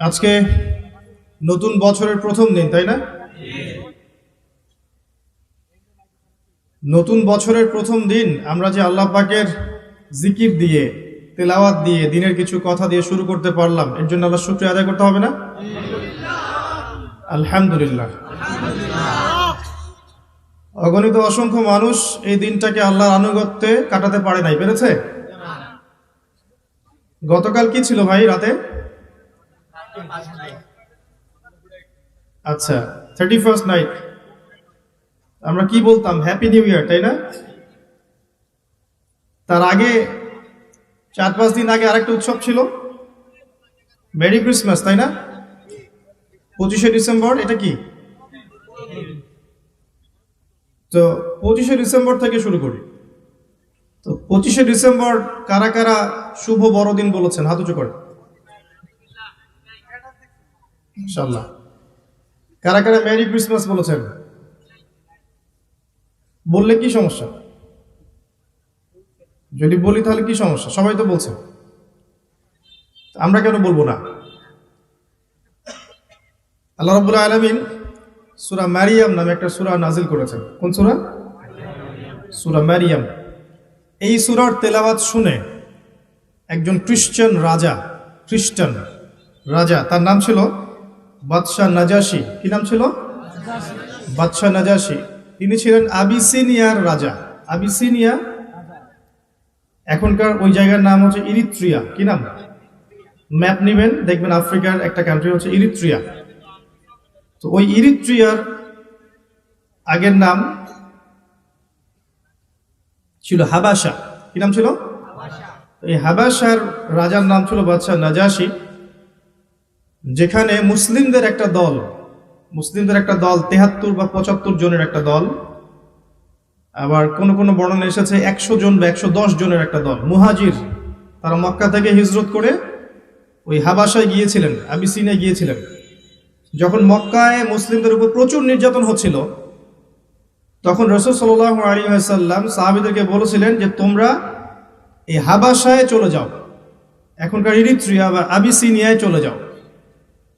আজকে নতুন বছরের প্রথম দিন, তাই না? নতুন বছরের প্রথম দিন, আমরা যে আল্লাহ পাকের জিকির দিয়ে, তেলাওয়াত দিয়ে, দিনের কিছু কথা দিয়ে শুরু করতে পারলাম, এর জন্য আল্লাহ শুক্রিয়া আদায় করতে হবে না? আলহামদুলিল্লাহ। অগণিত অসংখ্য মানুষ এই দিনটাকে আল্লাহর আনুগত্যে কাটাতে পারে নাই, পেরেছে? গতকাল কি ছিল ভাই রাতে? আচ্ছা থার্টি ফার্স্ট নাইট আমরা কি বলতাম? হ্যাপি নিউ ইয়ার তাই না? তার আগে চার পাঁচ দিন আগে আরেকটা উৎসব ছিল। মেরি ক্রিসমাস তাই না? পঁচিশে ডিসেম্বর, এটা কি? তো পঁচিশে ডিসেম্বর থেকে শুরু করি। তো পঁচিশে ডিসেম্বর কারা কারা শুভ বড়দিন বলেছেন? হাত উঁচু করে। ইনশাল্লাহ কারা কারা মেরি ক্রিসমাস বলেছেন? বললে কি সমস্যা? যদি বলি তাহলে কি সমস্যা? সবাই তো বলছে। আমরা কেন বলব না? আল্লাহ রাব্বুল আলামিন সুরা মারিয়াম নামে একটা সূরা নাজিল করেছেন। কোন সুরা? সুরা মারিয়াম। এই সূরার তেলাওয়াত শুনে একজন খ্রিস্টান রাজা খ্রিস্টান রাজা, তার নাম ছিল বাদশাহ নাজাসি। কি নাম ছিল? বাদশাহ নাজাসি। তিনি ছিলেন আবিসিনিয়ার রাজা। আবিসিনিয়া? এখনকার ওই জায়গার নাম হচ্ছে ইরিত্রিয়া। কি নাম? ম্যাপ নেবেন দেখবেন আফ্রিকার একটা কান্ট্রি হচ্ছে ইরিত্রিয়া। তো ওই ইরিত্রিয়ার আগের নাম ছিল হাবাসা। কি নাম ছিল? এই হাবাসার রাজার নাম ছিল বাদশাহ নাজাসি। যেখানে মুসলিমদের একটা দল, মুসলিমদের একটা দল তেহাত্তর বা পঁচাত্তর জনের একটা দল, আবার কোন কোন বর্ণনা এসেছে একশো জন বা একশো দশ জনের একটা দল। মুহাজির, তারা মক্কা থেকে হিজরত করে ওই হাবাসায় গিয়েছিলেন, আবিসিনে গিয়েছিলেন। যখন মক্কায় মুসলিমদের উপর প্রচুর নির্যাতন হচ্ছিল, তখন রসুল সাল্লাহ আলী সাল্লাম সাহাবিদেরকে বলেছিলেন যে, তোমরা এই হাবাসায় চলে যাও। এখনকার ইরিত্রিয়া বা আবিসিনিয়ায় চলে যাও।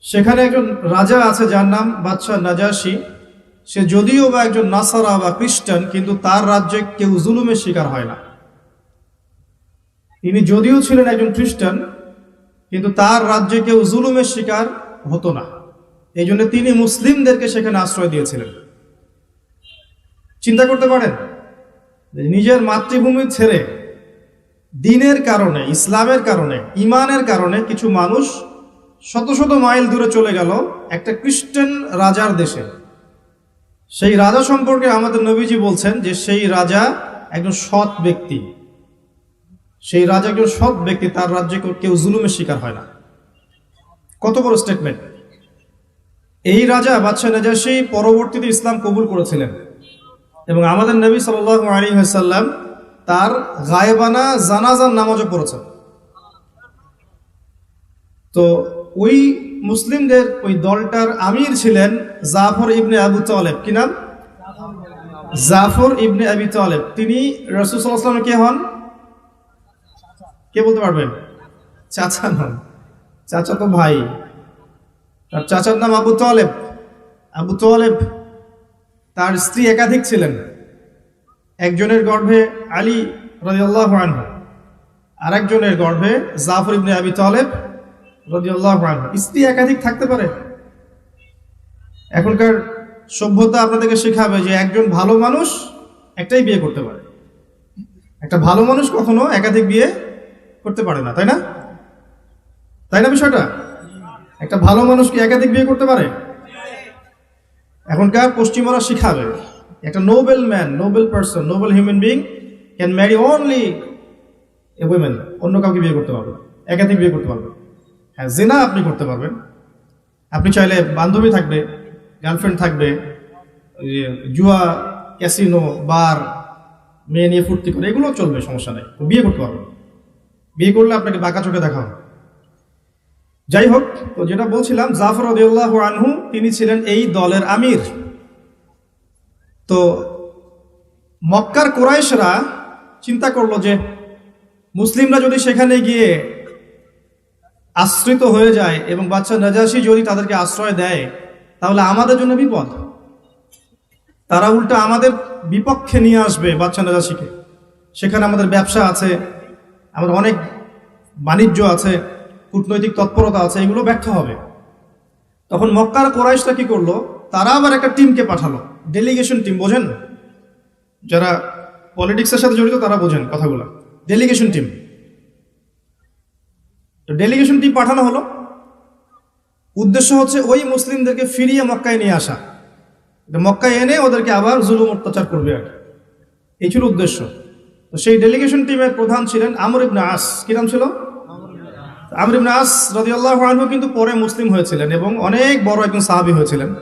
সেখানে একজন রাজা আছে যার নাম বাদশাহ নাজাসি। সে যদিও বা একজন নাসারা বা খ্রিস্টান, কিন্তু তার রাজ্যে কেউ জুলুমের শিকার হয় না। তিনি যদিও ছিলেন একজন খ্রিস্টান, কিন্তু তার রাজ্যে কেউ জুলুমের শিকার হতো না। এই জন্য তিনি মুসলিমদেরকে সেখানে আশ্রয় দিয়েছিলেন। চিন্তা করতে পারেন নিজের মাতৃভূমি ছেড়ে দিনের কারণে, ইসলামের কারণে ইমানের কারণে কিছু মানুষ শত শত মাইল দূরে চলে গেল একটা খ্রিস্টান রাজার দেশে। সেই রাজা সম্পর্কে আমাদের নবীজি বলছেন যে সেই রাজা একজন সৎ ব্যক্তি। সেই রাজা একজন সৎ ব্যক্তি, তার রাজ্যে কেউ জুলুমের শিকার হয় না। কত বড় স্টেটমেন্ট এই রাজা বাদশাহ নাজাসি পরবর্তীতে ইসলাম কবুল করেছিলেন এবং আমাদের নবী সাল আলী সাল্লাম তার গায়েবানা জানাজার নামাজও পড়েছেন। তো ওই মুসলিমদের, ওই দলটার আমির ছিলেন জাফর ইবনে আবু তালেব। কি নাম? জাফর ইবনে আবি তালেব। তিনি রসুলাম কে হন? কে বলতে পারবেন? চাচা নন। চাচা তো ভাই। তার চাচার নাম আবু তালেব। আবু তালেব তার স্ত্রী একাধিক ছিলেন। একজনের গর্ভে আলী রাজিউল্লাহ আনহু আর একজনের গর্ভে জাফর ইবনে আবি তালেব স্ত্রী একাধিক থাকতে পারে। এখনকার সভ্যতা আপনাদেরকে শেখাবে যে একজন ভালো মানুষ একটাই বিয়ে করতে পারে। একটা ভালো মানুষ কখনো একাধিক বিয়ে করতে পারে না, তাই না? তাই না বিষয়টা? একটা ভালো মানুষ কি একাধিক বিয়ে করতে পারে? এখনকার পশ্চিমরা শিখাবে, একটা noble man, noble person, noble human being can marry only a women, অন্য কাউকে বিয়ে করতে পারবে একাধিক বিয়ে করতে পারবে হ্যাঁ জেনা আপনি করতে পারবেন। আপনি চাইলে বান্ধবী থাকবে গার্লফ্রেন্ড থাকবে জুয়া ক্যাসিনো বার মেয়ে নিয়ে ফুর্তি করে, এগুলো চলবে, সমস্যা নেই। বিয়ে করতে পারবেন। বিয়ে করলে আপনাকে বাঁকা চোখে দেখা হবে। যাই হোক, তো যেটা বলছিলাম, জাফর রদিউল্লাহ আনহু, তিনি ছিলেন এই দলের আমির। তো মক্কার কোরাইশরা চিন্তা করল যে, মুসলিমরা যদি সেখানে গিয়ে আশ্রিত হয়ে যায় এবং বাচ্চা নাজাসি যদি তাদেরকে আশ্রয় দেয়, তাহলে আমাদের জন্য বিপদ। তারা উল্টা আমাদের বিপক্ষে নিয়ে আসবে বাচ্চা নাজাসিকে। সেখানে আমাদের ব্যবসা আছে, আমাদের অনেক বাণিজ্য আছে, কূটনৈতিক তৎপরতা আছে, এগুলো ব্যর্থ হবে। তখন মক্কার কোরাইশটা কি করল? তারা আবার একটা টিমকে পাঠালো ডেলিগেশন টিম বোঝেন? যারা পলিটিক্সের সাথে জড়িত তারা বোঝেন কথাগুলো। ডেলিগেশন টিম তো ডেলিগেশন টিম পাঠানো হলো। উদ্দেশ্য হচ্ছে ওই মুসলিমদেরকে ফিরিয়ে মক্কায় নিয়ে আসা। মক্কায় এনে ওদেরকে আবার জুলুম অত্যাচার করবে আর। এই ছিল উদ্দেশ্য। তো সেই ডেলিগেশন টিমের প্রধান ছিলেন আমর ইবনে আস। কি নাম ছিল? আমর ইবনে আস রাদিয়াল্লাহু আনহু কিন্তু পরে মুসলিম হয়েছিলেন এবং অনেক বড় একজন সাহাবি হয়েছিলেন।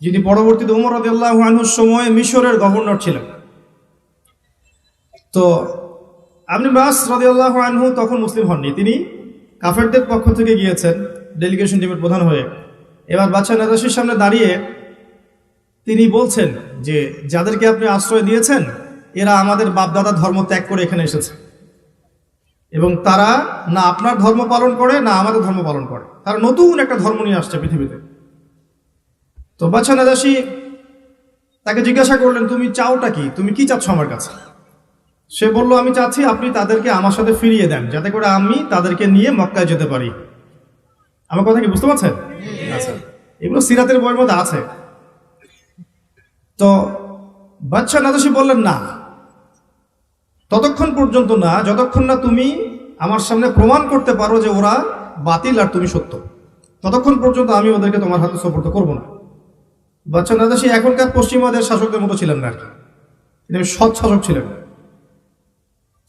যিনি পরবর্তীতে উমর রাদিয়াল্লাহু আনহুর সময় মিশরের গভর্নর ছিলেন। তো আপনি বাস রাদিয়াল্লাহু আনহু তখন মুসলিম হননি। তিনি কাফেরদের পক্ষ থেকে গিয়েছেন ডেলিগেশন টিমের প্রধান হয়ে। এবার বাচ্চা নাজাসির সামনে দাঁড়িয়ে তিনি বলছেন যে, যাদেরকে আপনি আশ্রয় দিয়েছেন, এরা আমাদের বাপদাদা ধর্ম ত্যাগ করে এখানে এসেছে। এবং তারা না আপনার ধর্ম পালন করে, না আমাদের ধর্ম পালন করে। তারা নতুন একটা ধর্ম নিয়ে আসছে পৃথিবীতে। তো বাচ্চা নাজাসি তাকে জিজ্ঞাসা করলেন, তুমি চাওটা কি? তুমি কি চাচ্ছ আমার কাছে? সে বলল, আমি চাচ্ছি আপনি তাদেরকে আমার সাথে ফিরিয়ে দেন, যাতে করে আমি তাদেরকে নিয়ে মক্কায় যেতে পারি। আমার কথা কি বুঝতে পারছেন? আচ্ছা এগুলো সিরাতের বইয়ের মধ্যে আছে। তো বাচ্চা নাদাসি বললেন, না, ততক্ষণ পর্যন্ত না, যতক্ষণ না তুমি আমার সামনে প্রমাণ করতে পারো যে ওরা বাতিল আর তুমি সত্য, ততক্ষণ পর্যন্ত আমি ওদেরকে তোমার হাতে সপর্দ করব না। বাচ্চা নাদাসি এখনকার পশ্চিমাদের শাসকদের মতো ছিলেন না আর কি। সৎ শাসক ছিলেন।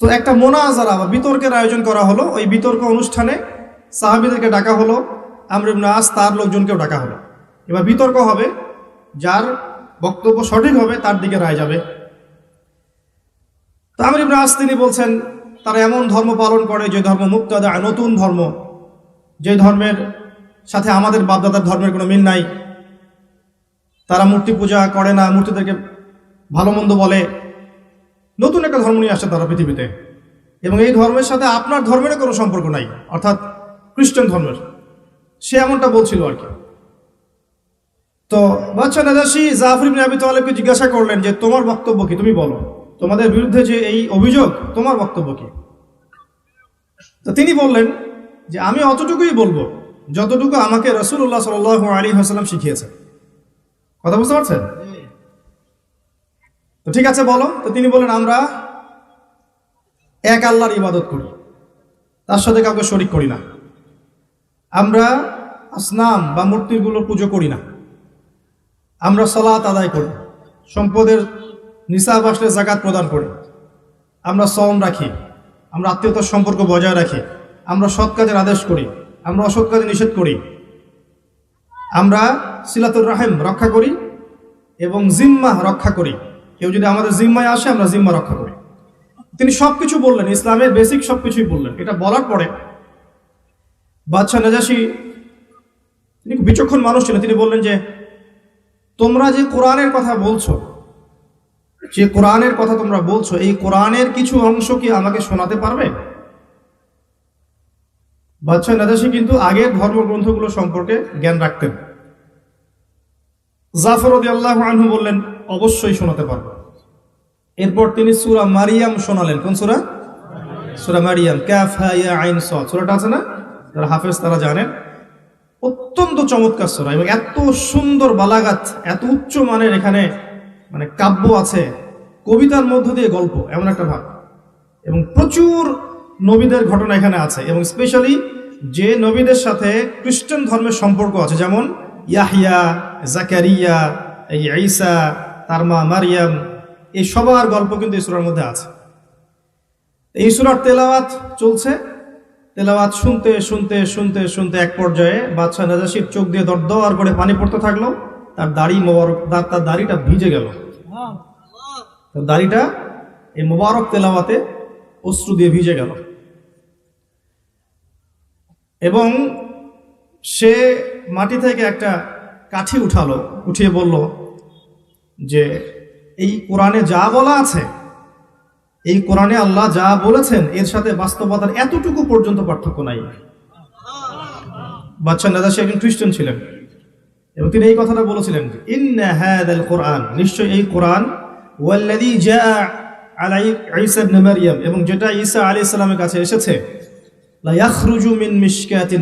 তো একটা মোনাজারা বা বিতর্কের আয়োজন করা হলো। ওই বিতর্ক অনুষ্ঠানে সাহাবিদেরকে ডাকা হলো, আমর ইবনে আস তার লোকজনকেও ডাকা হলো। এবার বিতর্ক হবে, যার বক্তব্য সঠিক হবে তার দিকে রায় যাবে। তো আমর ইবনে আস তিনি বলছেন, তারা এমন ধর্ম পালন করে যে ধর্ম মুক্তাদা, নতুন ধর্ম। যে ধর্মের সাথে আমাদের বাপদাদার ধর্মের কোনো মিল নাই। তারা মূর্তি পূজা করে না, মূর্তিদেরকে ভালো মন্দ বলে। নতুন একটা ধর্ম নিয়ে আসছে তারা পৃথিবীতে। এবং এই ধর্মের সাথে আপনার ধর্মেরও কোনো সম্পর্ক নাই, অর্থাৎ খ্রিস্টান ধর্মের। সে এমনটা বলছিল আর কি। তো বাচ্চা নাজাসি জাফর ইবনে আবি তালেবকে জিজ্ঞাসা করলেন যে, তোমার বক্তব্য কি? তুমি বলো, তোমাদের বিরুদ্ধে যে এই অভিযোগ, তোমার বক্তব্য কি? তো তিনি বললেন যে, আমি অতটুকুই বলব, যতটুকু আমাকে রসুল্লাহ সাল আলী হাসালাম শিখিয়েছেন। কথা বুঝতে পারছেন? তো ঠিক আছে, বলো। তো তিনি বলেন, আমরা এক আল্লাহর ইবাদত করি। তার সাথে কাউকে শরিক করি না। আমরা আসনাম বা মূর্তিগুলো পুজো করি না। আমরা সলাত আদায় করি। সম্পদের নিসাব আসলে জাকাত প্রদান করি। আমরা সম রাখি। আমরা আত্মীয়তার সম্পর্ক বজায় রাখি। আমরা সৎ কাজের আদেশ করি। আমরা অসৎ কাজে নিষেধ করি। আমরা সিলাতুর রাহেম রক্ষা করি এবং জিম্মা রক্ষা করি। কেউ যদি আমাদের জিম্মায় আসে, আমরা জিম্মা রক্ষা করি। তিনি সবকিছু বললেন, ইসলামের বেসিক সবকিছুই বললেন। এটা বলার পরে বাদশাহ নাজাসি তিনি বিচক্ষণ মানুষ ছিলেন। তিনি বললেন যে, তোমরা যে কোরআনের কথা বলছো, যে কোরআনের কথা তোমরা বলছো, এই কোরআনের কিছু অংশ কি আমাকে শোনাতে পারবে? বাদশাহ নাজাসি কিন্তু আগের ধর্মগ্রন্থগুলো সম্পর্কে জ্ঞান রাখতেন। জাফর আল্লাহ আনহু বললেন অবশ্যই শোনাতে পারব। এরপর তিনি সুরা মারিয়াম শোনালেন। কোন সুরা? সুরা মারিয়াম। ক্যাফ ইয়া আইন সুরাটা আছে না? যারা হাফেজ তারা জানেন। অত্যন্ত চমৎকার সুরা এবং এত সুন্দর বালাগাত, এত উচ্চ মানের এখানে মানে কাব্য আছে। কবিতার মধ্য দিয়ে গল্প, এমন একটা ভাব। এবং প্রচুর নবীদের ঘটনা এখানে আছে। এবং স্পেশালি যে নবীদের সাথে খ্রিস্টান ধর্মের সম্পর্ক আছে, যেমন ইয়াহিয়া জাকারিয়া, এই ঈসা তার মা মারিয়াম, এই সবার গল্প কিন্তু এই সুরার মধ্যে আছে। এই সুরার তেলাওয়াত চলছে। তেলাওয়াত শুনতে শুনতে শুনতে শুনতে এক পর্যায়ে বাদশাহ নাজাসির চোখ দিয়ে দর দর করে পানি পড়তে থাকল। তার দাড়ি মোবারক তার দাড়িটা ভিজে গেল। তার দাড়িটা এই মোবারক তেলাওয়াতে অশ্রু দিয়ে ভিজে গেল। এবং সে মাটি থেকে একটা কাঠি উঠালো, উঠিয়ে বলল যে এই কোরআনে যা বলা আছে, এই কোরআনে আল্লাহ যা বলেছেন, এর সাথে বাস্তবতার এতটুকু পর্যন্ত পার্থক্য নাই। বাচ্চা নাজাসী একজন খ্রিস্টান ছিলেন। এবং তিনি এই কথাটা বলেছিলেন কোরআন নিশ্চয় এই কোরআন আলা এবং যেটা ঈসা আলাইহিস সালামের কাছে এসেছে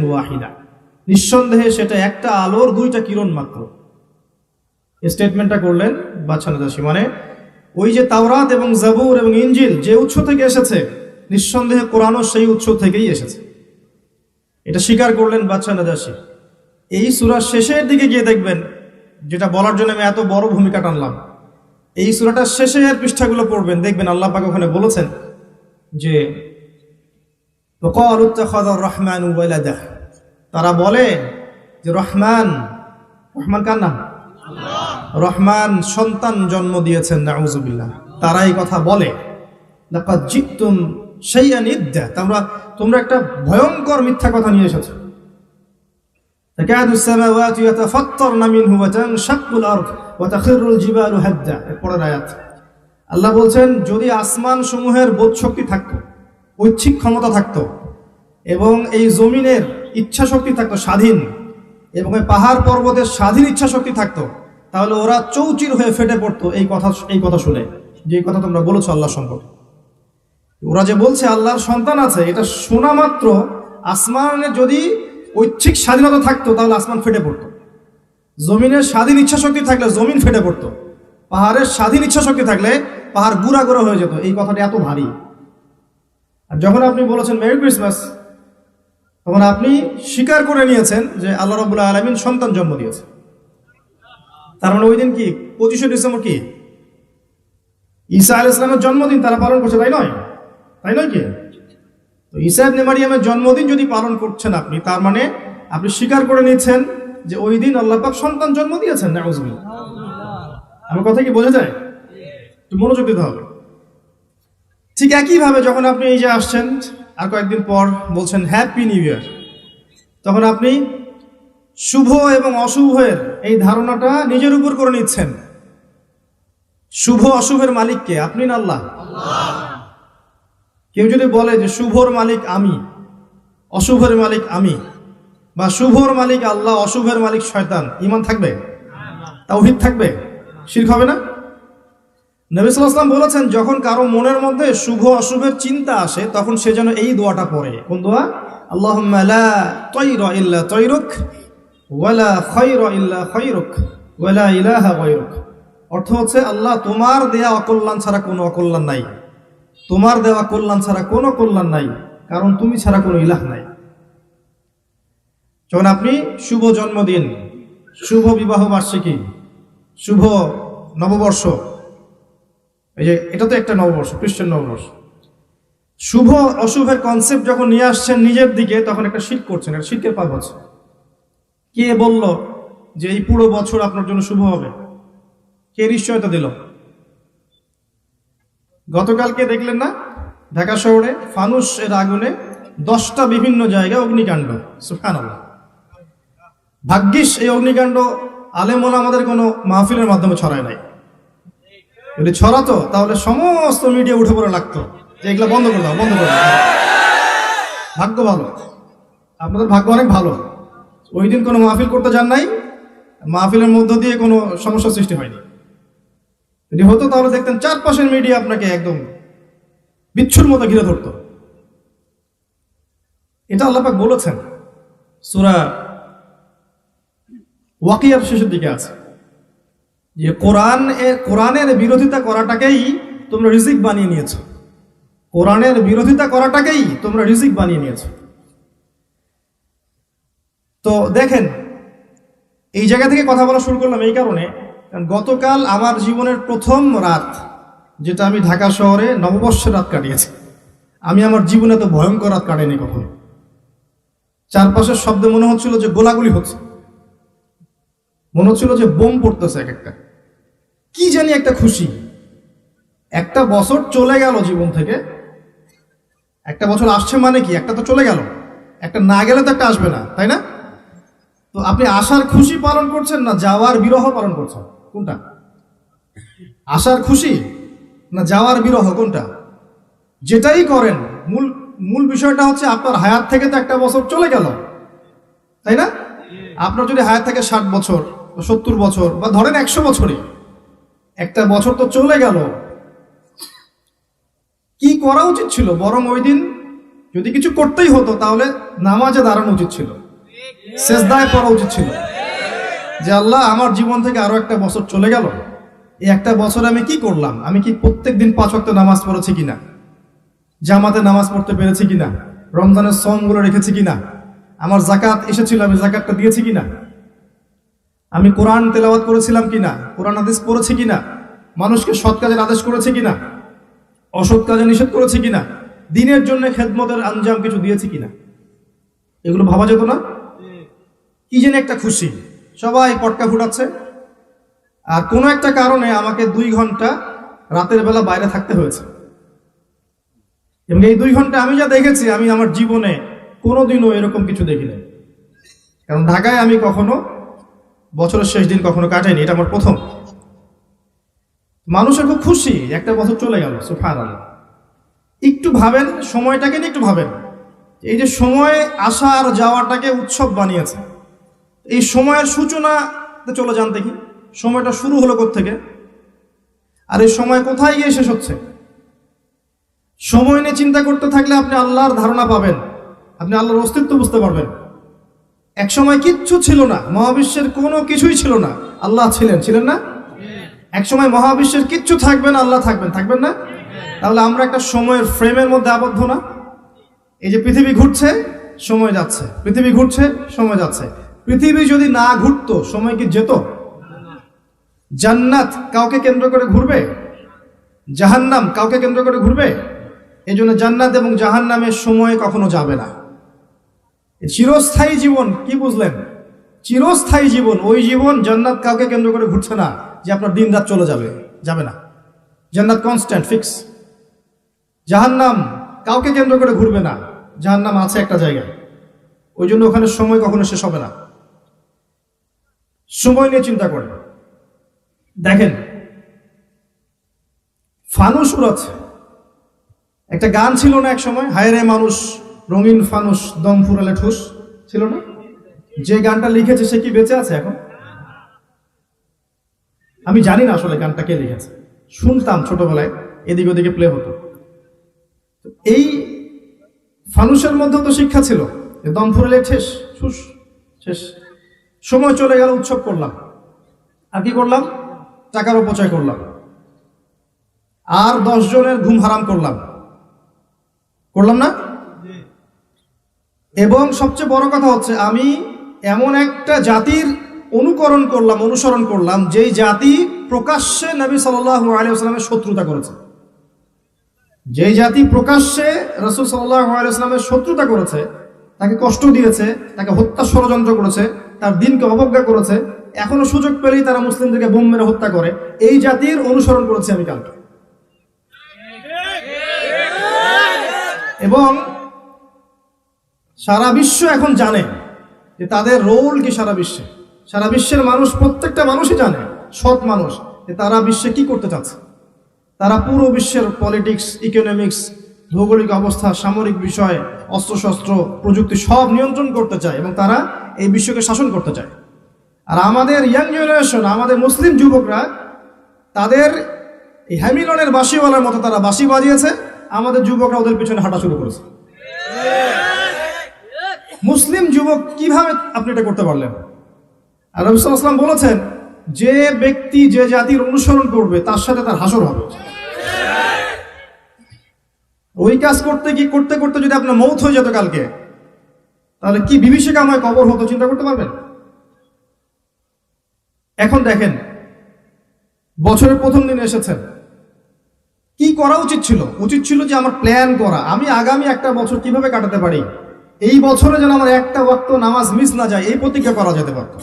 ওয়াহিদা নিঃসন্দেহে সেটা একটা আলোর দুইটা কিরণ মাত্র। স্টেটমেন্টটা করলেন বাচ্চা নাজাসি। মানে ওই যে তাওরাত এবং জাবুর এবং ইঞ্জিল যে উৎস থেকে এসেছে, নিঃসন্দেহে কোরআনও সেই উৎস থেকেই এসেছে। এটা স্বীকার করলেন বাচ্চা নাজাসি। এই সুরার শেষের দিকে গিয়ে দেখবেন, যেটা বলার জন্য আমি এত বড় ভূমিকা টানলাম, এই সুরাটার শেষে এর পৃষ্ঠাগুলো পড়বেন, দেখবেন আল্লাহ পাক ওখানে বলেছেন যে রহমান তারা বলে যে রহমান রহমান কার নাম? রহমান সন্তান জন্ম দিয়েছেন, নাউজুবিল্লাহ। তারাই কথা বলে, লাকাদ সেই সেইয়া নিদ্যা তোমরা তোমরা একটা ভয়ঙ্কর মিথ্যা কথা নিয়ে এসেছ। আল্লাহ বলছেন, যদি আসমান সমূহের বোধ শক্তি থাকত, ঐচ্ছিক ক্ষমতা থাকতো এবং এই জমিনের ইচ্ছা শক্তি থাকতো স্বাধীন এবং এই পাহাড় পর্বতের স্বাধীন ইচ্ছা শক্তি থাকতো তাহলে ওরা চৌচির হয়ে ফেটে পড়তো এই কথা এই কথা শুনে, যে কথা তোমরা বলেছ আল্লাহ সম্পর্কে। ওরা যে বলছে আল্লাহর সন্তান আছে, এটা শোনা মাত্র আসমানে যদি ঐচ্ছিক স্বাধীনতা থাকতো, তাহলে আসমান ফেটে পড়তো। জমিনের স্বাধীন ইচ্ছা শক্তি থাকলে জমিন ফেটে পড়তো। পাহাড়ের স্বাধীন ইচ্ছা শক্তি থাকলে পাহাড় গুড়া গুঁড়া হয়ে যেত। এই কথাটা এত ভারী। আর যখন আপনি বলেছেন, মেরি ক্রিসমাস, তখন আপনি স্বীকার করে নিয়েছেন যে আল্লাহ রবুল্লাহ আলমিন সন্তান জন্ম দিয়েছে তার মানে ওই দিন কি? পঁচিশে ডিসেম্বর কি? ঈসা আল ইসলামের জন্মদিন তারা পালন করছে, তাই নয়? তাই নয় কি? তো ঈসা ইবনে জন্মদিন যদি পালন করছেন আপনি, তার মানে আপনি স্বীকার করে নিচ্ছেন যে ওই দিন পাক সন্তান জন্ম দিয়েছেন নাউজুবিল্লাহ আমার কথা কি বোঝা যায়? একটু মনোযোগ দিতে হবে। ঠিক একইভাবে যখন আপনি এই যে আসছেন, আর কয়েকদিন পর বলছেন হ্যাপি নিউ ইয়ার তখন আপনি শুভ এবং অশুভের এই ধারণাটা নিজের উপর করে নিচ্ছেন। শুভ অশুভের মালিককে আপনি না আল্লাহ? কেউ যদি বলে যে শুভর মালিক আমি, অশুভের মালিক আমি, বা শুভর মালিক আল্লাহ, অশুভের মালিক শয়তান ইমান থাকবে? তাওহিদ থাকবে? শিরক হবে না? নবী সাল্লাল্লাহু বলেছেন, যখন কারও মনের মধ্যে শুভ, অশুভের চিন্তা আসে, তখন সে যেন এই দোয়াটা পড়ে। কোন দোয়া? তায়রা ইল্লা তায়রুক ওয়ালা ওয়ালা ইলাহা গায়রুক। অর্থ হচ্ছে আল্লাহ তোমার দেয়া অকল্যাণ ছাড়া কোনো অকল্যাণ নাই। তোমার দেওয়া কল্যাণ ছাড়া কোনো কল্যাণ নাই, কারণ তুমি ছাড়া কোনো ইলাহ নাই। যখন আপনি শুভ জন্মদিন, শুভ বিবাহ বার্ষিকী, শুভ নববর্ষ, এই যে এটা তো একটা নববর্ষ, খ্রিস্টান নববর্ষ। শুভ অশুভের কনসেপ্ট যখন নিয়ে আসছেন নিজের দিকে, তখন একটা শীত করছেন, একটা শীতের পাপ হচ্ছে। কে বলল যে এই পুরো বছর আপনার জন্য শুভ হবে? কে নিশ্চয়তা দিল? গতকালকে দেখলেন না? ঢাকা শহরে ফানুস এর আগুনে দশটা বিভিন্ন জায়গায় অগ্নিকাণ্ড। সুফান ভাগ্যিস এই অগ্নিকাণ্ড আলেমোলা আমাদের কোনো মাহফিলের মাধ্যমে ছড়ায় নাই। যদি ছড়াতো, তাহলে সমস্ত মিডিয়া উঠে পড়ে লাগতো যে এগুলো বন্ধ করে দাও, বন্ধ করে দাও। ভাগ্য ভালো। আপনাদের ভাগ্য অনেক ভালো। ওই দিন কোনো মাহফিল করতে যান নাই, মাহফিলের মধ্য দিয়ে কোনো সমস্যা সৃষ্টি হয়নি। যদি হতো তাহলে দেখতেন চারপাশের মিডিয়া আপনাকে একদম বিচ্ছুর মতো ঘিরে ধরতো। এটা আল্লাপাক বলেছেন। সুরা ওয়াকিয়ার শেষের দিকে আছে। যে কোরআন কোরআনের বিরোধিতা করাটাকেই তোমরা রিজিক বানিয়ে নিয়েছো। কোরআনের বিরোধিতা করাটাকেই তোমরা রিজিক বানিয়ে নিয়েছো। তো দেখেন, এই জায়গা থেকে কথা বলা শুরু করলাম এই কারণে। গতকাল আমার জীবনের প্রথম রাত, যেটা আমি ঢাকা শহরে নববর্ষের রাত কাটিয়েছি। আমি আমার জীবনে তো ভয়ঙ্কর রাত কাটাইনি কখনো। চারপাশের শব্দে মনে হচ্ছিল যে গোলাগুলি হচ্ছে। মনে হচ্ছিল যে বোম পড়তেছে এক একটা। কি জানি একটা খুশি। একটা বছর চলে গেল জীবন থেকে। একটা বছর আসছে মানে কি? একটা তো চলে গেল। একটা না গেলে তো একটা আসবে না, তাই না? তো আপনি আসার খুশি পালন করছেন না যাওয়ার বিরহ পালন করছেন? কোনটা? আসার খুশি না যাওয়ার বিরহ, কোনটা? যেটাই করেন, মূল মূল বিষয়টা হচ্ছে আপনার হায়াত থেকে তো একটা বছর চলে গেল, তাই না? আপনার যদি হায়াত থাকে ষাট বছর সত্তর বছর, বা ধরেন একশো বছরই একটা বছর তো চলে গেল। কি করা উচিত ছিল? বরং ওই দিন যদি কিছু করতেই হতো, তাহলে নামাজে দাঁড়ানো উচিত ছিল। শেষদায় পড়া উচিত ছিল। যে আল্লাহ, আমার জীবন থেকে আরও একটা বছর চলে গেল। এই একটা বছর আমি কি করলাম? আমি কি প্রত্যেক দিন পাঁচ ওয়াক্ত নামাজ পড়েছি কিনা? জামাতে নামাজ পড়তে পেরেছি কিনা? রমজানের সমগুলো রেখেছি কিনা? আমার জাকাত এসেছিল, আমি জাকাতটা দিয়েছি কিনা? আমি কোরআন তেলাওয়াত করেছিলাম কিনা? কোরআন আদেশ পড়েছি কিনা? মানুষকে সৎ কাজের আদেশ করেছি কিনা? অসৎ কাজে নিষেধ করেছি কিনা? দিনের জন্য খেদমতের আঞ্জাম কিছু দিয়েছি কিনা? এগুলো ভাবা যেত না? কি যেন একটা খুশি। সবাই পটকা ফুটাচ্ছে। আর কোনো একটা কারণে আমাকে দুই ঘণ্টা রাতের বেলা বাইরে থাকতে হয়েছে। এবং এই দুই ঘণ্টা আমি যা দেখেছি, আমি আমার জীবনে কোনোদিনও এরকম কিছু দেখিনি কারণ ঢাকায় আমি কখনো, বছরের শেষ দিন কখনো কাটাইনি, এটা আমার প্রথম। মানুষের খুব খুশি, একটা বছর চলে গেল সুফান একটু ভাবেন, সময়টাকে নিয়ে একটু ভাবেন। এই যে সময় আসা আর যাওয়াটাকে উৎসব বানিয়েছে। এই সময়ের সূচনাতে চলে যান দেখি। সময়টা শুরু হলো থেকে আর এই সময় কোথায় গিয়ে শেষ হচ্ছে? সময় নিয়ে চিন্তা করতে থাকলে আপনি আল্লাহর ধারণা পাবেন। আপনি আল্লাহর অস্তিত্ব বুঝতে পারবেন। এক সময় কিচ্ছু ছিল না, মহাবিশ্বের কোনো কিছুই ছিল না। আল্লাহ ছিলেন ছিলেন না? এক সময় মহাবিশ্বের কিচ্ছু থাকবে না, আল্লাহ থাকবেন। থাকবেন না? তাহলে আমরা একটা সময়ের ফ্রেমের মধ্যে আবদ্ধ না? এই যে পৃথিবী ঘুরছে, সময় যাচ্ছে। পৃথিবী ঘুরছে, সময় যাচ্ছে। পৃথিবী যদি না ঘুরতো, সময় কি যেত? জান্নাত কাউকে কেন্দ্র করে ঘুরবে? জাহান্নাম কাউকে কেন্দ্র করে ঘুরবে? এই জন্য জান্নাত এবং জাহান্নামের সময় কখনো যাবে না। চিরস্থায়ী জীবন কি বুঝলেন? চিরস্থায়ী জীবন, ওই জীবন জান্নাত কাউকে কেন্দ্র করে ঘুরছে না, যে আপনার দিন রাত চলে যাবে যাবে না। জান্নাত কনস্ট্যান্ট ফিক্স জাহান্নাম কাউকে কেন্দ্র করে ঘুরবে না, জাহান্নাম আছে একটা জায়গায়। ওই জন্য ওখানে সময় কখনো শেষ হবে না। সময় নিয়ে চিন্তা করেন। দেখেন, ফানুস উড়াচ্ছে। একটা গান ছিল না এক সময় হায়রে মানুষ, রঙিন ফানুস, দম ফুরালে ঠুস, ছিল না? যে গানটা লিখেছে সে কি বেঁচে আছে এখন? আমি জানি না আসলে গানটা কে লিখেছে। শুনতাম ছোটবেলায়, এদিক ওদিকে প্লে হতো। এই ফানুসের মধ্যেও তো শিক্ষা ছিল দম ফুরালে ঠুস শেষ সময় চলে গেল, উৎসব করলাম। আর কি করলাম? টাকার অপচয় করলাম। আর দশ জনের ঘুম হারাম করলাম। করলাম না? এবং সবচেয়ে বড় কথা হচ্ছে, আমি এমন একটা জাতির অনুকরণ করলাম, অনুসরণ করলাম, যেই জাতি প্রকাশ্যে নবী সাল্লাহ আলিয়াস্লামের শত্রুতা করেছে। যেই জাতি প্রকাশ্যে রসুল সাল্লাহ আলিয়াস্লামের শত্রুতা করেছে, তাকে কষ্ট দিয়েছে, তাকে হত্যা ষড়যন্ত্র করেছে তার দিনকে অবজ্ঞা করেছে, এখনও সুযোগ পেলেই তারা মুসলিমদেরকে বোম মেরে হত্যা করে। এই জাতির অনুসরণ করেছি আমি কালকে। এবং সারা বিশ্ব এখন জানে যে তাদের রোল কি সারা বিশ্বে। সারা বিশ্বের মানুষ, প্রত্যেকটা মানুষই জানে, সৎ মানুষ, যে তারা বিশ্বে কি করতে চাচ্ছে। তারা পুরো বিশ্বের পলিটিক্স ইকোনমিক্স ভৌগোলিক অবস্থা, সামরিক বিষয়, অস্ত্রশস্ত্র, প্রযুক্তি সব নিয়ন্ত্রণ করতে চায় এবং তারা এই বিশ্বকে শাসন করতে চায়। আর আমাদের ইয়াং জেনারেশন আমাদের মুসলিম যুবকরা, তাদের এই হ্যামিলনের বাঁশিওয়ালার মতো তারা বাঁশি বাজিয়েছে, আমাদের যুবকরা ওদের পিছনে হাঁটা শুরু করেছে। মুসলিম যুবক কীভাবে আপনি এটা করতে পারলেন? আর রবিসাম বলেছেন, যে ব্যক্তি যে জাতির অনুসরণ করবে, তার সাথে তার হাসর হবে। ওই কাজ করতে কি, করতে করতে যদি আপনার মৌত হয়ে যেত কালকে তাহলে কি বিভীষিকাময় কবর হতো চিন্তা করতে পারবেন? এখন দেখেন, বছরের প্রথম দিন এসেছেন। কি করা উচিত ছিল? উচিত ছিল যে আমার প্ল্যান করা। আমি আগামী একটা বছর কীভাবে কাটাতে পারি? এই বছরে যেন আমার একটা ওয়াক্ত নামাজ মিস না যায়, এই প্রতিজ্ঞা করা যেতে পারত।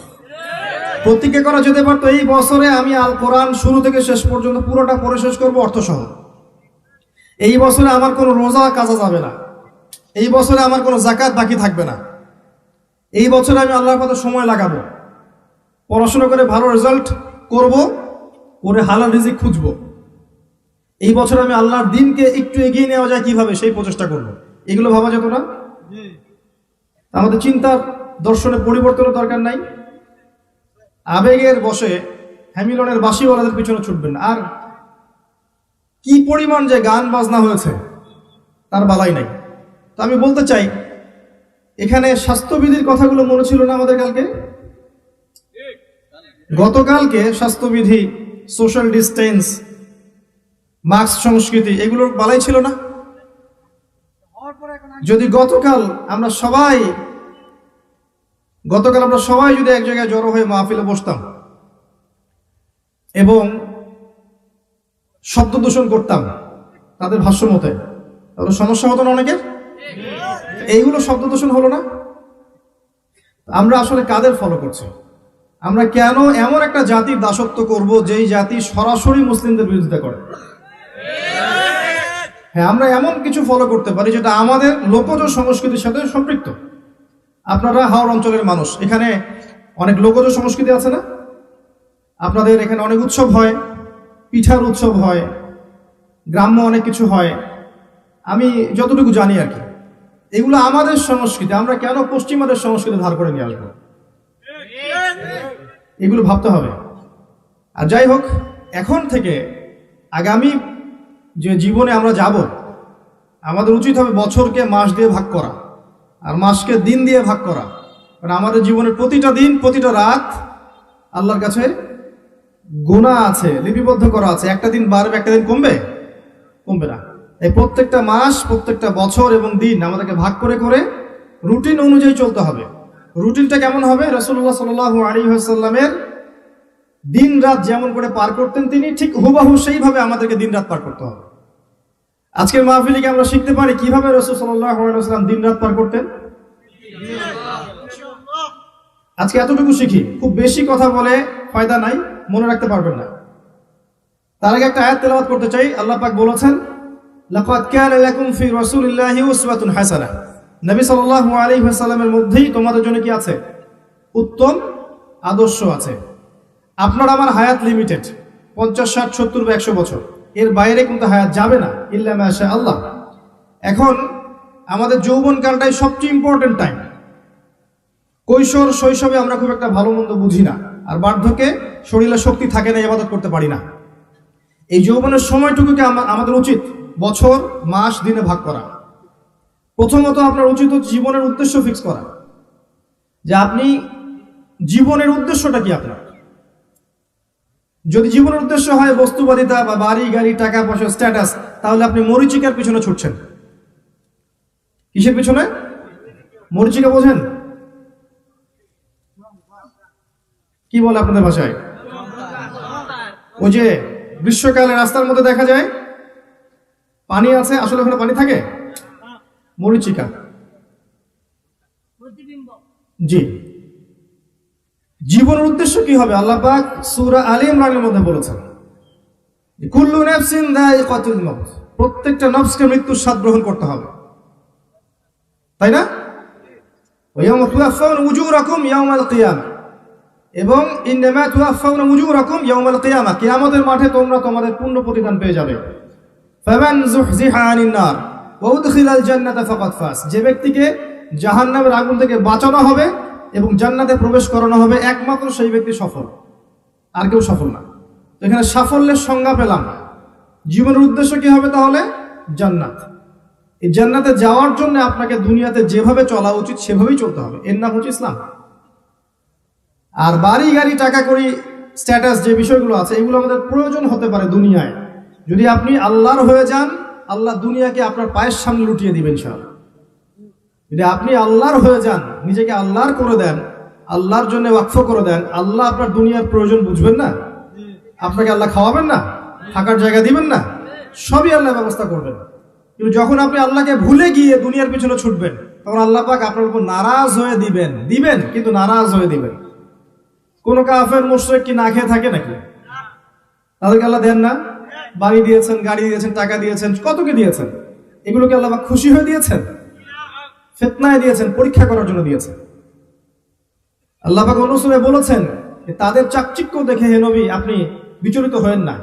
প্রতিজ্ঞা করা যেতে পারতো, এই বছরে আমি আল কোরআন শুরু থেকে শেষ পর্যন্ত পুরোটা পড়ে শেষ করব অর্থসহ। এই বছরে আমার কোনো রোজা কাজা যাবে না। এই বছরে আমার কোনো জাকাত বাকি থাকবে না। এই বছরে আমি আল্লাহর পথে সময় লাগাবো। পড়াশোনা করে ভালো রেজাল্ট করব করে হালাল রিজিক খুঁজব। এই বছর আমি আল্লাহর দিনকে একটু এগিয়ে নেওয়া যায় কীভাবে সেই প্রচেষ্টা করব। এগুলো ভাবা যেত না? আমাদের চিন্তার দর্শনে পরিবর্তনের দরকার নাই। আবেগের বসে হ্যামিলনের বাসিওয়ালাদের পিছনে ছুটবেন। আর কি পরিমাণ যে গান বাজনা হয়েছে তার বালাই নাই। তো আমি বলতে চাই এখানে স্বাস্থ্যবিধির কথাগুলো মনে ছিল না আমাদের কালকে? গতকালকে স্বাস্থ্যবিধি সোশ্যাল ডিস্টেন্স মাস্ক সংস্কৃতি, এগুলোর বালাই ছিল না? যদি গতকাল আমরা সবাই, গতকাল আমরা সবাই যদি এক জায়গায় জড়ো হয়ে মাহফিলে বসতাম এবং শব্দ দূষণ করতাম তাদের ভাষ্য মতে, তাহলে সমস্যা হতো না অনেকের? এইগুলো শব্দ দূষণ হলো না? আমরা আসলে কাদের ফলো করছি? আমরা কেন এমন একটা জাতির দাসত্ব করব যেই জাতি সরাসরি মুসলিমদের বিরোধিতা করে? হ্যাঁ আমরা এমন কিছু ফলো করতে পারি যেটা আমাদের লোকজ সংস্কৃতির সাথে সম্পৃক্ত। আপনারা হাওড় অঞ্চলের মানুষ, এখানে অনেক লোকজ সংস্কৃতি আছে না? আপনাদের এখানে অনেক উৎসব হয়, পিঠার উৎসব হয়, গ্রাম্য অনেক কিছু হয়। আমি যতটুকু জানি আর কি। এগুলো আমাদের সংস্কৃতি, আমরা কেন পশ্চিমাদের সংস্কৃতি ধার করে নিয়ে আসব? এগুলো ভাবতে হবে। আর যাই হোক, এখন থেকে আগামী যে জীবনে আমরা যাব, আমাদের উচিত হবে বছরকে মাস দিয়ে ভাগ করা, আর মাসকে দিন দিয়ে ভাগ করা। কারণ আমাদের জীবনের প্রতিটা দিন, প্রতিটা রাত আল্লাহর কাছে গোনা আছে, লিপিবদ্ধ করা আছে। একটা দিন বাড়বে, একটা দিন কমবে? কমবে না। এই প্রত্যেকটা মাস, প্রত্যেকটা বছর এবং দিন আমাদেরকে ভাগ করে করে রুটিন অনুযায়ী চলতে হবে। রুটিনটা কেমন হবে? রসুল্লাহ সাল আলী সাল্লামের দিন রাত যেমন করে পার করতেন তিনি, ঠিক হুবাহু সেইভাবে আমাদেরকে দিন রাত পার করতে হবে। আজকের মাহফিলিকে আমরা শিখতে পারি কীভাবে রসুল সাল্লাম দিন রাত পার করতেন। আজকে এতটুকু শিখি, খুব বেশি কথা বলে ফায়দা নাই, মনে রাখতে পারবেন না। তার আগে একটা আয়াত তেলাওয়াত করতে চাই, আল্লাহ পাক বলেছেন লাকাদ কানা লাকুম ফি রাসূলিল্লাহি উসওয়াতুন হাসানা। নবী সাল্লাল্লাহু আলাইহি ওয়াসাল্লামের মধ্যেই তোমাদের জন্য কি আছে? উত্তম আদর্শ আছে। আপনার আমার হায়াত লিমিটেড, পঞ্চাশ, ষাট, সত্তর বা একশো বছর। এর বাইরে কিন্তু হায়াত যাবে না, ইল্লা মাশা আল্লাহ। এখন আমাদের যৌবনকালটাই সবচেয়ে ইম্পর্টেন্ট টাইম কৈশোর, শৈশবে আমরা খুব একটা ভালো মন্দ বুঝি না, আর বার্ধক্যে শরীরে শক্তি থাকে না, ইবাদত করতে পারি না। এই যৌবনের সময়টুকুকে আমা- আমাদের উচিত বছর, মাস, দিনে ভাগ করা। প্রথমত আপনার উচিত জীবনের উদ্দেশ্য ফিক্স করা। যে আপনি জীবনের উদ্দেশ্যটা কি আপনার? যদি জীবনের উদ্দেশ্য হয় বস্তুবাদিতা বা বাড়ি, গাড়ি, টাকা পয়সা স্ট্যাটাস তাহলে আপনি মরিচিকার পিছনে ছুটছেন। কিসের পিছনে? মরিচিকা বোঝেন? কি বলে আপনাদের ভাষায়? ওই যে গ্রীষ্মকালে রাস্তার মধ্যে দেখা যায় পানি আছে? আসলে ওখানে পানি থাকে? মরিচিকা জি। জীবনের উদ্দেশ্য কি হবে? আল্লাহ পাক সূরা আলী ইমরানের মধ্যে বলেছেন কুল্লু নাফসিন দায়িকাতুল মাউত প্রত্যেকটা নফসকে মৃত্যুর স্বাদ গ্রহণ করতে হবে। তাই না? ওয়ায়াউমা তুওয়াফাউনা উজুরাকুম ইয়াউমাল কিয়ামা। এবং ইন্নামা তুওয়াফাউনা উজুরাকুম ইয়াউমাল কিয়ামা। কিয়ামতের মাঠে তোমরা তোমাদের পূর্ণ প্রতিদান পেয়ে যাবে। নার যে ব্যক্তিকে জাহান্নামের আগুন থেকে বাঁচানো হবে এবং জান্নাতে প্রবেশ করানো হবে, একমাত্র সেই ব্যক্তি সফল। আর কেউ সফল না। এখানে সাফল্যের সংজ্ঞা পেলাম। জীবনের উদ্দেশ্য কি হবে তাহলে? জান্নাত। এই জান্নাতে যাওয়ার জন্য আপনাকে দুনিয়াতে যেভাবে চলা উচিত, সেভাবেই চলতে হবে। এর নাম হচ্ছে ইসলাম। আর বাড়ি, গাড়ি, টাকা করি স্ট্যাটাস যে বিষয়গুলো আছে, এগুলো আমাদের প্রয়োজন হতে পারে দুনিয়ায়। যদি আপনি আল্লাহর হয়ে যান, আল্লাহ দুনিয়াকে আপনার পায়ের সামনে লুটিয়ে দিবেন সব যদি আপনি আল্লাহর হয়ে যান, নিজেকে আল্লাহর করে দেন, আল্লাহর জন্য ওয়াকফ করে দেন, আল্লাহ আপনার দুনিয়ার প্রয়োজন বুঝবেন না? আপনাকে আল্লাহ খাওয়াবেন না? থাকার জায়গা দিবেন না? সবই আল্লাহ ব্যবস্থা করবেন। কিন্তু যখন আপনি আল্লাহকে ভুলে গিয়ে দুনিয়ার পিছনে ছুটবেন, তখন আল্লাহ পাক আপনার উপর নারাজ হয়ে দিবেন। দিবেন, কিন্তু নারাজ হয়ে দিবেন। কোনো কাফের মোশরেক কি না খেয়ে থাকে নাকি? তাদেরকে আল্লাহ দেন না? বাড়ি দিয়েছেন, গাড়ি দিয়েছেন, টাকা দিয়েছেন, কতকে দিয়েছেন? এগুলোকে আল্লাহ খুশি হয়ে দিয়েছেন? ফেতনায় দিয়েছেন, পরীক্ষা করার জন্য দিয়েছেন। আল্লাহ অনুসরে বলেছেন তাদের চাকচিক্য দেখে হে নবী, আপনি বিচলিত হয়েন না।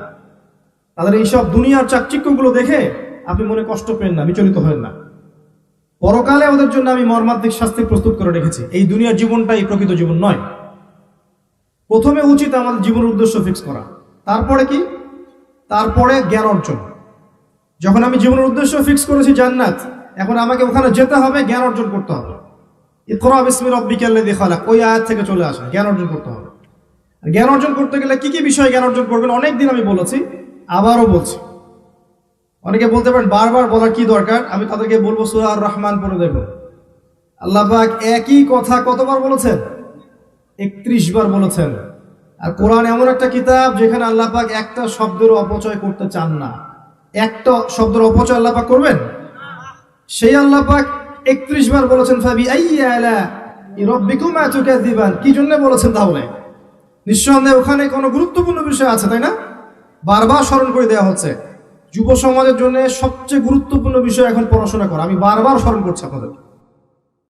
তাদের এইসব দুনিয়ার চাকচিক্যগুলো দেখে আপনি মনে কষ্ট পেন না, বিচলিত হয়েন না। পরকালে ওদের জন্য আমি মর্মাত্মিক শাস্তি প্রস্তুত করে রেখেছি। এই দুনিয়ার জীবনটাই প্রকৃত জীবন নয়। প্রথমে উচিত আমাদের জীবনের উদ্দেশ্য ফিক্স করা। তারপরে কি? তারপরে জ্ঞান অর্জন। যখন আমি জীবনের উদ্দেশ্য ফিক্স করেছি জান্নাত, এখন আমাকে ওখানে যেতে হবে, জ্ঞান অর্জন করতে হবে। ইকরা বিসমি রব্বিকাল্লাযী খালাক, ওই আয়াত থেকে চলে আসা, জ্ঞান অর্জন করতে হবে। জ্ঞান অর্জন করতে গেলে কি কি বিষয়ে জ্ঞান অর্জন করবেন অনেক দিন আমি বলেছি, আবারও বলছি। অনেকে বলতে পারেন, বারবার বলার কি দরকার? আমি তাদেরকে বলব সুরার রহমান পড়ে দেখো আল্লাহ একই কথা কতবার বলেছেন? একত্রিশ বার বলেছেন। আর কোরআন এমন একটা কিতাব যেখানে আল্লাহ পাক একটা শব্দের অপচয় করতে চান না। একটা শব্দের অপচয় আল্লাহ পাক করবেন? সেই আল্লাহ পাক একত্রিশ বার বলেছেন তুকাযিবান কি জন্য বলেছেন তাহলে? নিঃসন্দেহে ওখানে কোনো গুরুত্বপূর্ণ বিষয় আছে, তাই না? বারবার স্মরণ করে দেওয়া হচ্ছে। যুব সমাজের জন্য সবচেয়ে গুরুত্বপূর্ণ বিষয় এখন পড়াশোনা করা। আমি বারবার স্মরণ করছি আপনাদের